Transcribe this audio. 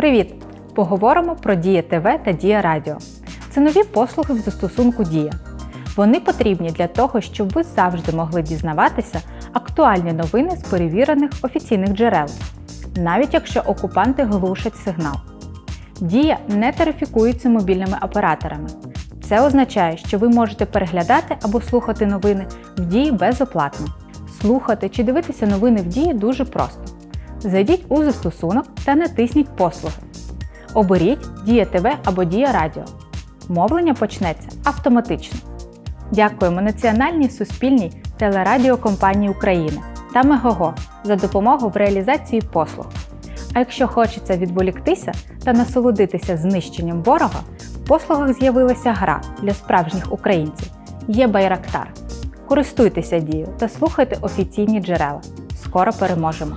Привіт! Поговоримо про Дія ТВ та Дія Радіо. Це нові послуги в застосунку Дія. Вони потрібні для того, щоб ви завжди могли дізнаватися актуальні новини з перевірених офіційних джерел, навіть якщо окупанти глушать сигнал. Дія не тарифікується мобільними операторами. Це означає, що ви можете переглядати або слухати новини в дії безоплатно. Слухати чи дивитися новини в дії дуже просто. Зайдіть у застосунок та натисніть Послуги. Оберіть Дія ТВ або Дія Радіо. Мовлення почнеться автоматично. Дякуємо Національній суспільній телерадіокомпанії України та Мегого за допомогу в реалізації послуг. А якщо хочеться відволіктися та насолодитися знищенням ворога, в послугах з'явилася гра для справжніх українців є Байрактар. Користуйтеся дією та слухайте офіційні джерела. Скоро переможемо!